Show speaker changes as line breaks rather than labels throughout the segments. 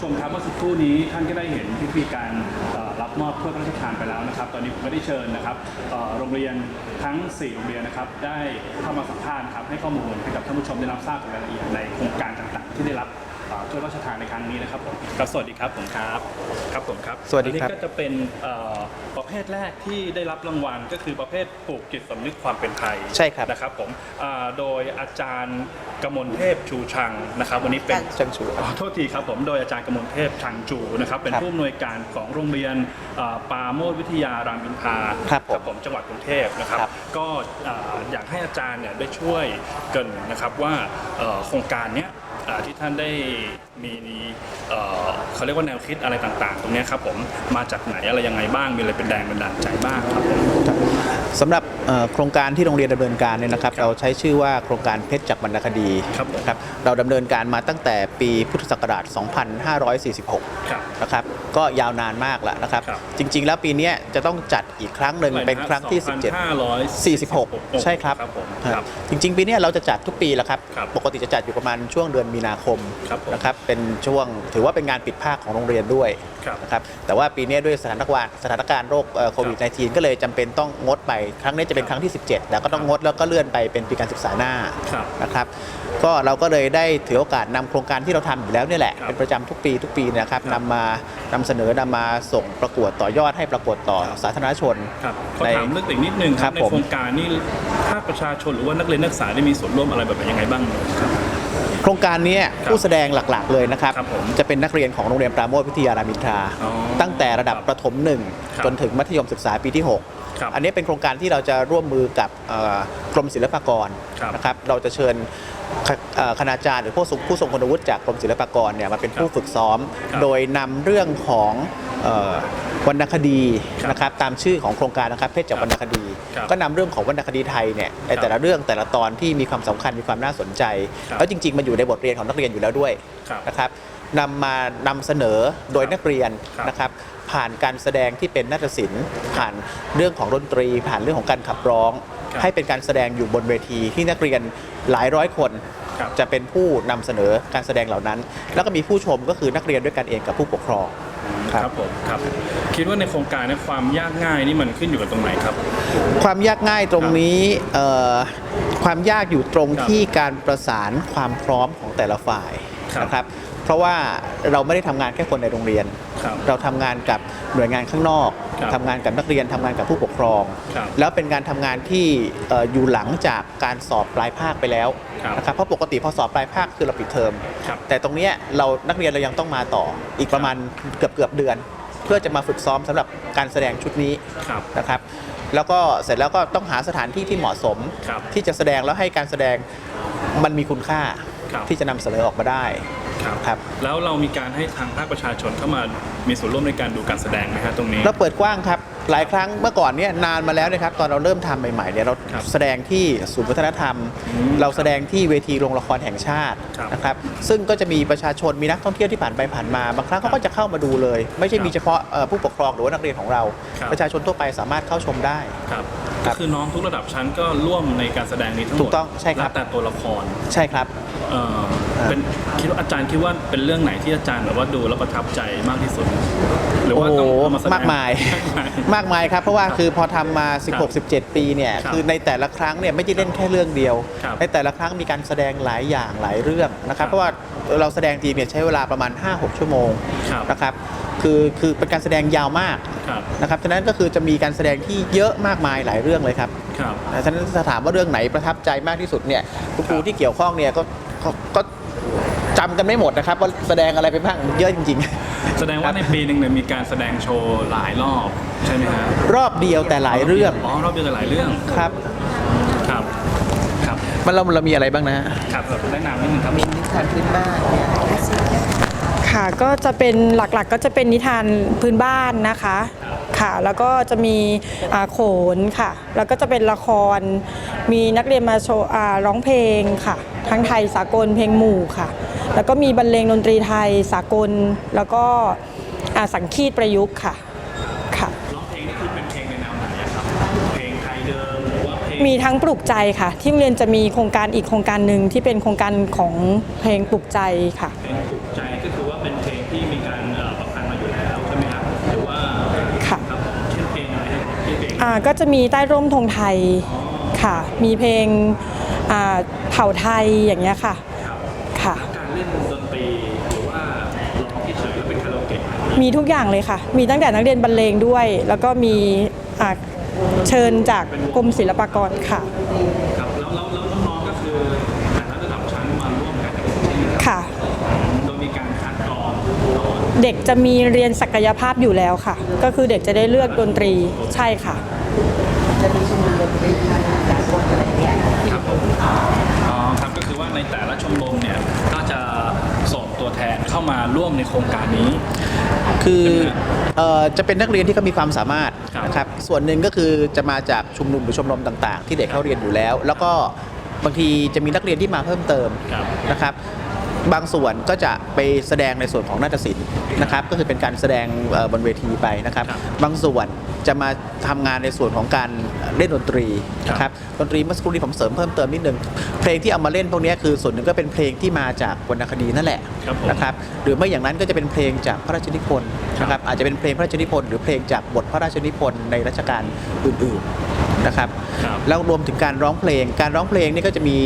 ผู้ชมครับเมื่อสักครู่นี้ท่านก็ได้เห็นพิธีการรับมอบถ้วยพระราชทานไปแล้วนะครับ ตอนนี้ผมก็ได้เชิญนะครับโรงเรียนทั้ง 4 โรงเรียนนะครับ ได้เข้ามาสัมภาษณ์ครับให้ข้อมูลให้กับท่านผู้ชมได้รับทราบถึงรายละเอียดในโครงการต่างๆ ที่ได้รับ ถ้วยพระราชทานในครั้งนี้นะครับผมครับสวัสดีครับผมครับครับผมครับ
สวัสดีครับ
อันนี้ก็จะเป็นเอ่อประเภทแรกที่ได้รับรางวัลก็คือประเภทปลูกจิตสำนึกความเป็นไทย
ใช่ครับ
นะครับผมอ่าโดยอาจารย์กมลเทพชูชังนะครับ วันนี้เป็น
จังชูครับ
ขอโทษทีครับผมโดยอาจารย์กมลเทพชังจูนะครับเป็น
ครับ
ผู้อำนวยการของโรงเรียนอ่าปราโมดวิทยารามอินทรา
ครับผม
จังหวัดกรุงเทพนะครับ
ครับ
ก็อ่าอยากให้อาจารย์เนี่ยได้ช่วยเกรินนะครับว่าเอ่อโครงการเนี้ยอ่า ที่ท่านได้มีเอ่อเขาเรียกว่าแนวคิดอะไรต่าง ๆ ตรงเนี้ยครับผมมาจากไหนอะไรยังไงบ้างมีอะไรเป็นแรงบันดาลใจบ้างครับผม
สำหรับเอ่อโครงการที่โรงเรียนดำเนินการเนี่ยนะครับ
ครับ
เราใช้ชื่อว่าโครงการเพชรจากวรรณคดี
ครับผม
นะครับเราดำเนินการมาตั้งแต่ปีพุทธศักราช 2546
ครับ
นะครับก็ยาวนานมากแล้วนะครับ
ครับ
จริง ๆ แล้วปีเนี้ยจะต้องจัดอีกครั้งหนึ่งเป็นครั้งที่ 17 46 ใช่ครับ
ครับผม
ครับจริง ๆ ปีเนี้ยเราจะจัดทุกปีแหล้วครับ
ครับ
ปกติจะจัดอยู่ประมาณช่วงเดือนมีนาคม
ครับผม
นะครับเป็นช่วงถือว่าเป็นงานปิดภาคของโรงเรียนด้วย
ครับ
นะครับแต่ว่าปีเนี้ยด้วยสถานการณ์สถานการณ์โรคโควิด -19 ก็เลยจำเป็นต้องงดไป ครั้งนี้จะเป็นครั้งที่ 17 แล้วก็ต้องงดแล้วก็เลื่อนไปเป็นปีการศึกษาหน้า
ครับ
นะครับก็เราก็เลยได้ถือโอกาสนำโครงการที่เราทำอยู่แล้วเนี่ยแหละ
ครับ
เป็นประจำทุกปีทุกปีนะครับ
ครับ
นำมานำเสนอนำมาส่งประกวดต่อยอดให้ประกวดต่อ
ครับ
สาธารณชน
ครับขอ
ใน
ถามลึกอีกนิดนึงค
ครั
รับบใน
ผม
โครงการนี้ภาคประชาชนหรือว่านักเรียนนักศึกษาได้มีส่วนร่วมอะไรแบบไหนยังไงบ้างครับ
โครงการนี้ผู้แสดงหลักๆเลยนะครับ
ครับผม
จะเป็นนักเรียนของโรงเรียนปราโมทวิทยารามอินทรา
อ๋อ
ตั้งแต่ระดับประถมหนึ่ง
ครับ
จนถึงมัธยมศึกษาปีที่6
ครับ
อันนี้เป็นโครงการที่เราจะร่วมมือกับเอ่อกรมศิลปากร
ครับ
นะครับเราจะเชิญคเอ่อคณาจารย์หรือผู้ทรงผู้ทรงคุณวุฒิจากกรมศิลปากรเนี่ยมาเป็นผู้ฝึกซ้อม
ครับ
โดยนำเรื่องของเอ่อวรรณคดี
ครับ
นะครับตามชื่อของโครงการนะครับเพชรจากวรรณคดี
ครับ
ก็นำเรื่องของวรรณคดีไทยเนี่ยในแต่ละเรื่องแต่ละตอนที่มีความสำคัญมีความน่าสนใจ
ครับ
แล้วจริง ๆ มันอยู่ในบทเรียนของนักเรียนอยู่แล้วด้วย
ครับ
นะครับ นำมานำเสนอโดยนักเรียน
ครับ
นะครับผ่านการแสดงที่เป็นนาฏศิลป์ผ่านเรื่องของดนตรี ผ่านเรื่องของการขับร้อง
ครับ
ให้เป็นการแสดงอยู่บนเวทีที่นักเรียนหลายร้อยคน
ครับ
จะเป็นผู้นำเสนอการแสดงเหล่านั้น แล้วก็มีผู้ชมก็คือนักเรียนด้วยกันเองกับผู้ปกครอง
ครับผมครับคิดว่าในโครงการเนี้ความยากง่ายนี่มันขึ้นอยู่กับตรงไหนครับ
ความยากง่ายตรงนี้เอ่อความยากอยู่ตรง
ครับ
ที่การประสานความพร้อมของแต่ละฝ่าย
ครับ
นะครับเพ ราะว่าเราไม่ได้ทำงานแค่คนในโรงเรียน
ครับ
เราทำงานกับหน่วยงานข้างนอก
ครับ
ทำงานกับนักเรียนทำงานกับผู้ปกครอง
ครับ
แล้วเป็นการทำงานที่เอ่ออยู่หลังจากการสอบปลายภาคไปแล้ว
ครับ
นะครับเพราะปกติพอสอบปลายภาคคือเราปิดเทอม
ครับ
แต่ตรงเนี้ยเรานักเรียนเรายังต้องมาต่ออีกประมาณเกือบเกือบๆเดือน เพื่อจะมาฝึกซ้อมสำหรับการแสดงชุดนี้
ครับ
นะครับแล้วก็เสร็จแล้วก็ต้องหาสถานที่ที่เหมาะสม
ครับ
ที่จะแสดงแล้วให้การแสดงมันมีคุณค่า
ครับ
ที่จะนำเสนอออกมาได้
ครับ
ครับ
แล้วเรามีการให้ทางภาคประชาชนเข้ามามีส่วนร่วมในการดูการแสดงไหมฮะตรงนี้
เราเปิดกว้างครับ หลายครั้งเมื่อก่อนเนี่ยนานมาแล้วนะครับตอนเราเริ่มทำใหม่ๆเนี่ยเรา
ครับ
แสดงที่ศูนย์วัฒนธรรม
อืม
เราแสดงที่เวทีโรงละครแห่งชาติ
ครับ
นะครับซึ่งก็จะมีประชาชนมีนักท่องเที่ยวที่ผ่านไปผ่านมา บางครั้งเขาก็จะเข้ามาดูเลย ไม่ใช่
ครับ
มีเฉพาะเอ่อผู้ปกครองหรือว่านักเรียนของเรา
ครับ
ประชาชนทั่วไปสามารถเข้าชมได้
ครับ
ครั
ก็
บ
คือน้องทุกระดับชั้นก็ร่วมในการแสดงนี้ทั้งหมด
ถูกต้องใช่ครับ
แล้วแต่ตัวละคร
ใช่ครับ
เอ่อเป็นคิดว่าอาจารย์คิดว่าเป็นเรื่องไหนที่อาจารย์แบบว่าดูแล้วประทับใจมากที่สุด หรือว่าต้อง
โอ้โห
เอแสดง
มากมาย
มากมาย
มากมายครับเพราะว่าคือพอทำมา
ครับ
16 17 ปีเนี่ย
ครับ
คือในแต่ละครั้งเนี่ยไม่ได้เล่นแค่เรื่องเดียว
ครับ
ในแต่ละครั้งมีการแสดงหลายอย่างหลายเรื่องนะครั
ครับ
บเพราะว่าเราแสดงทีมเนี่ยใช้เวลาประมาณ 5-6 ชั่วโมง
ครับ
นะครับคือคือเป็นการแสดงยาวมาก
ครับ
นะครับฉะนั้นก็คือจะมีการแสดงที่เยอะมากมายหลายเรื่องเลยครับ
ครับ
ฉะนั้นถ้าถามว่าเรื่องไหนประทับใจมากที่สุดเนี่ยคุณครู
ครับ
ที่เกี่ยวข้องเนี่ยก็ก็ก็ จำกันไม่หมดนะครับ ว่าแสดงอะไรไปบ้างมันเยอะจริง ๆ
แสดงว่าในปีหนึ่งเนี่ยมีการแสดงโชว์หลายรอบใช่ไหมฮะ
รอบเดียวแต่หลายเรื่อง
อ๋อรอบเดียวแต่หลายเรื่อง
ครับ
ครับครับ
มันเราเรามีอะไรบ้างนะฮะ
ครับแบบแนะนำนิดนึงครับ
มีนิทานพื้นบ้านเนี่ย
ค่ะก็จะเป็นหลักๆก็จะเป็นนิทานพื้นบ้านนะคะค่ะแล้วก็จะมีอ่าโขนค่ะ แล้วก็จะเป็นละคร มีนักเรียนมาโชว์อ่าร้องเพลงค่ะ ทั้งไทยสากลเพลงหมู่ค่ะ แล้วก็มีบรรเลงดนตรีไทยสากล แล้วก็สังคีตประยุกต์ค่ะค่ะ
ร้องเพลงนี่คือเป็นเพลงแนวไหนครับเพลงไทยเดิม
มีทั้งปลุกใจค่ะ ที่โรงเรียนจะมีโครงการอีกโครงการหนึ่งที่เป็นโครงการของเพลงปลุกใจค่ะ
เพลงปลุกใจก็คือว่าเป็นเพลงที่มีการประพันธ์มา
อ
ยู่แล้วใช่ไหมครับหรือว่าค่ะเช่นเพลงอะไรที่เพลง
ก็จะมีใต้ร่มธงไทยค่ะ มีเพลง เผ่าไทยอย่างเงี้ยค่ะ
ครับ
ค่ะ
การเล่นดนตรีหรือว่าร้องเฉยๆแล้วเป็นคาราโอเกะ
มีทุกอย่างเลยค่ะ มีตั้งแต่นักเรียนบรรเลงด้วย แล้วก็มีอ่าเชิญจากกรมศิลปากรค่ะ
ครับแล้วแล้วแล้วน้องๆก็คือแต่ละระดับชั้นมาร่วมกันที่
ค่ะ
โดยมีการคัดกรองก่อน
เด็กจะมีเรียนศักยภาพอยู่แล้วค่ะ ก็คือเด็กจะได้เลือกดนตรีใช่ค่ะ
ครับผมอ๋อครับก็คือว่าในแต่ละชมรมเนี่ยก็จะส่งตัวแทนเข้า มาร่วมในโครงการนี้
คือเอ่อจะเป็นนักเรียนที่เขามีความสามารถ
ครับ
นะครับ ส่วนหนึ่งก็คือจะมาจากชุมนุมหรือชมรมต่าง ๆ ที่เด็กเข้าเรียนอยู่แล้ว แล้วก็บางทีจะมีนักเรียนที่มาเพิ่มเติม
ครับ
นะครับ บางส่วนก็จะไปแสดงในส่วนของนาฏศิลป์นะครับก็คือเป็นการแสดงเอ่อบนเวทีไปนะครับ
ครับ
บางส่วนจะมาทำงานในส่วนของการเล่นดนตรีนะค
ครั
รับบดนตรีเมื่อสักครู่นี้ผมเสริมเพิ่มเติมนิดนึงเพลงที่เอามาเล่นพวกนี้คือส่วนหนึ่งก็เป็นเพลงที่มาจากวรรณคดีนั่นแหละ
ครับผม
นะครับหรือไม่อย่างนั้นก็จะเป็นเพลงจากพระราชนิพนธ์นะครับอาจจะเป็นเพลงพระราชนิพนธ์หรือเพลงจากบทพระราชนิพนธ์ในรัชกาลอื่นๆ นะครับ
ครับ
แล้วรวมถึงการร้องเพลง การร้องเพลงนี่ก็จะมี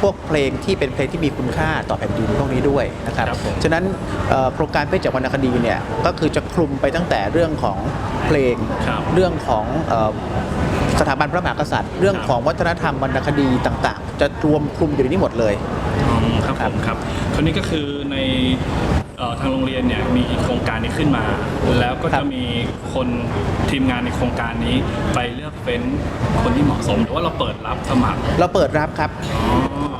พวกเพลงที่เป็นเพลงที่มีคุณค่าต่อแผ่นดินพวกนี้ด้วยนะครับ
ครับผม
ฉะนั้นเอ่อโครงการเพชรจากวรรณคดีเนี่ยก็คือจะคลุมไปตั้งแต่เรื่องของเพลง
ครับ
เรื่องของเอ่อสถาบันพระมหากษัตริย์ เรื่องของวัฒนธรรมวรรณคดีต่าง ๆ จะรวมคลุมอยู่ในนี้หมดเลย
อืมครับ ผมครับคราวนี้ก็คือในเอ่อทางโรงเรียนเนี่ยมีโครงการนี้ขึ้นมา แล้วก็
ครั
จะ
บ
มีคนทีมงานในโครงการนี้ไปเลือกเฟ้นคนที่เหมาะสมหรือว่าเราเปิดรับสมัคร
เราเปิดรับครับ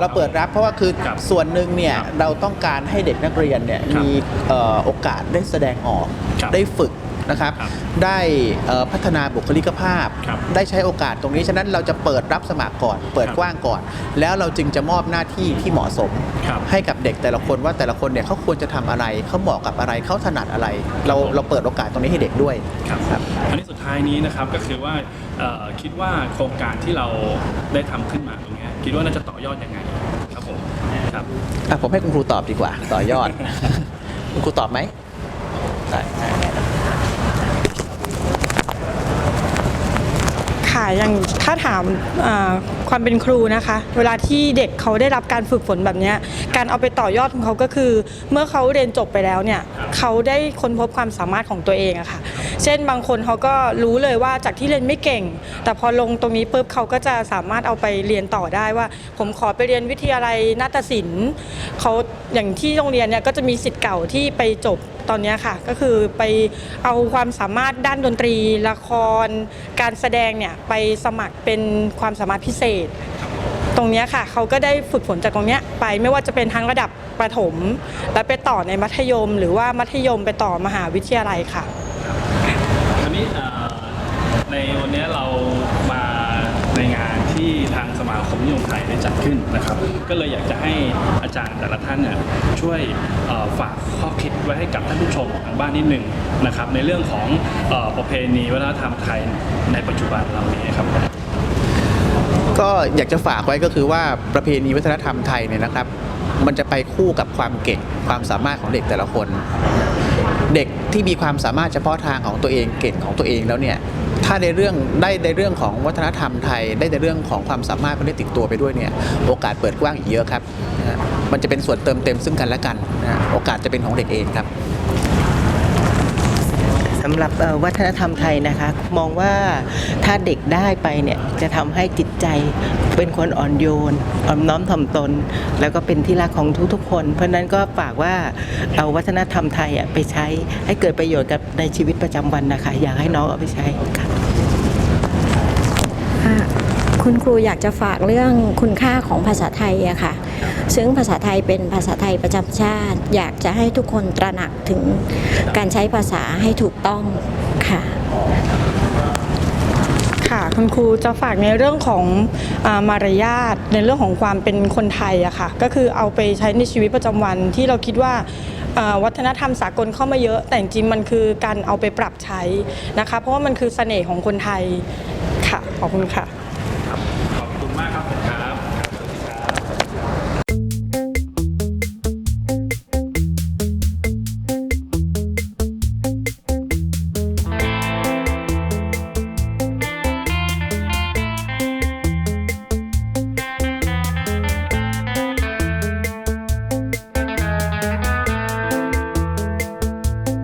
เราเปิดรับเพราะว่าคือ
ครับ
ส่วนหนึ่งเนี่ย
ครับ
เราต้องการให้เด็กนักเรียนเนี่ย
ครับ
มีเอ่อโอกาสได้แสดงออก
ครับ
ได้ฝึก นะครับ
ครับ
ได้เอ่อพัฒนาบุคลิกภาพ
ครับ
ได้ใช้โอกาสตรงนี้ ฉะนั้นเราจะเปิดรับสมัครก่อน เปิด
ครับ
กว้างก่อน แล้วเราจึงจะมอบหน้าที่ที่เหมาะสม
ครับ
ให้กับเด็กแต่ละคนว่าแต่ละคนเนี่ยเขาควรจะทำอะไรเขาเหมาะกับอะไรเขาถนัดอะไร เราเราเปิดโอกาสตรงนี้ให้เด็กด้วย
ครับ
ครับ
อันนี้สุดท้ายนี้นะครับก็คือว่าเอ่อคิดว่าโครงการที่เราได้ทำขึ้นมาตรงเนี้ยคิดว่าน่าจะต่อยอดยังไงครับผมครับ
อะผมให้คุณครูตอบดีกว่า ต่อยอด คุณครูตอบไหมได้ได้ได้
ค่ะ อย่างถ้าถามความเป็นครูนะคะ เวลาที่เด็กเขาได้รับการฝึกฝนแบบนี้การเอาไปต่อยอดของเขาก็คือ เมื่อเขาเรียนจบไปแล้วเนี่ยเขาได้ค้นพบความสามารถของตัวเองอะค่ะ เช่นบางคนเขาก็รู้เลยว่าจากที่เรียนไม่เก่ง แต่พอลงตรงนี้ปุ๊บเขาก็จะสามารถเอาไปเรียนต่อได้ว่า ผมขอไปเรียนวิทยาลัยนาฏศิลป์เขาอย่างที่โรงเรียนเนี่ยก็จะมีสิทธิ์เก่าที่ไปจบ ตอนนี้ค่ะ ก็คือไปเอาความสามารถด้านดนตรีละคร การแสดงเนี่ยไปสมัครเป็นความสามารถพิเศษ ตรงนี้ค่ะเขาก็ได้ฝึกฝนจากตรงเนี้ยไปไม่ว่าจะเป็นทั้งระดับประถม และไปต่อในมัธยม หรือว่ามัธยมไปต่อมหาวิทยาลัยค่ะ
อันนี้ในวันนี้เรามาในงานที่ทางสมาคมนิยมไทยได้จัดขึ้นนะครับ ก็เลยอยากจะให้ อาจารย์แต่ละท่านเนี่ยช่วยฝากข้อคิดไว้ให้กับท่านผู้ชมทางบ้านนิดหนึ่งนะครับ ในเรื่องของอประเพณีวัฒนธรรมไทยในปัจจุบันเรานี้ครับ
ก็อยากจะฝากไว้ก็คือว่าประเพณีวัฒนธรรมไทยเนี่ยนะครับ มันจะไปคู่กับความเก่งความสามารถของเด็กแต่ละคน เด็กที่มีความสามารถเฉพาะทางของตัวเองเก่งของตัวเองแล้วเนี่ยถ้าในเรื่องได้ในเรื่องของวัฒนธรรมไทย ได้ในเรื่องของความสามารถมันได้ติดตัวไปด้วยเนี่ยโอกาสเปิดกว้างอีกเยอะครับ มันจะเป็นส่วนเติมเต็มซึ่งกันและกันนะฮะโอกาสจะเป็นของเด็กเองครับ
สำหรับเอ่อวัฒนธรรมไทยนะคะ มองว่าถ้าเด็กได้ไปเนี่ยจะทำให้จิตใจเป็นคนอ่อนโยนอ่อนน้อมถ่อมตน แล้วก็เป็นที่รักของทุกๆคน เพราะฉะนั้นก็ฝากว่าเอาวัฒนธรรมไทยอะไปใช้ให้เกิดประโยชน์กับในชีวิตประจำวันนะคะ อยากให้น้องเอาไปใช้ค่ะ
ค่ะคุณครูอยากจะฝากเรื่องคุณค่าของภาษาไทยอะค่ะ ซึ่งภาษาไทยเป็นภาษาไทยประจำชาติ อยากจะให้ทุกคนตระหนักถึงการใช้ภาษาให้ถูกต้องค่ะ
ค่ะคุณครูจะฝากในเรื่องของอามารยาทในเรื่องของความเป็นคนไทยอะค่ะก็คือเอาไปใช้ในชีวิตประจำวันที่เราคิดว่าอ่าวัฒนธรรมสากลเข้ามาเยอะ แต่จริงๆมันคือการเอาไปปรับใช้นะคะ เพราะว่ามันคือเสน่ห์ของคนไทยค่ะขอบคุณค่ะ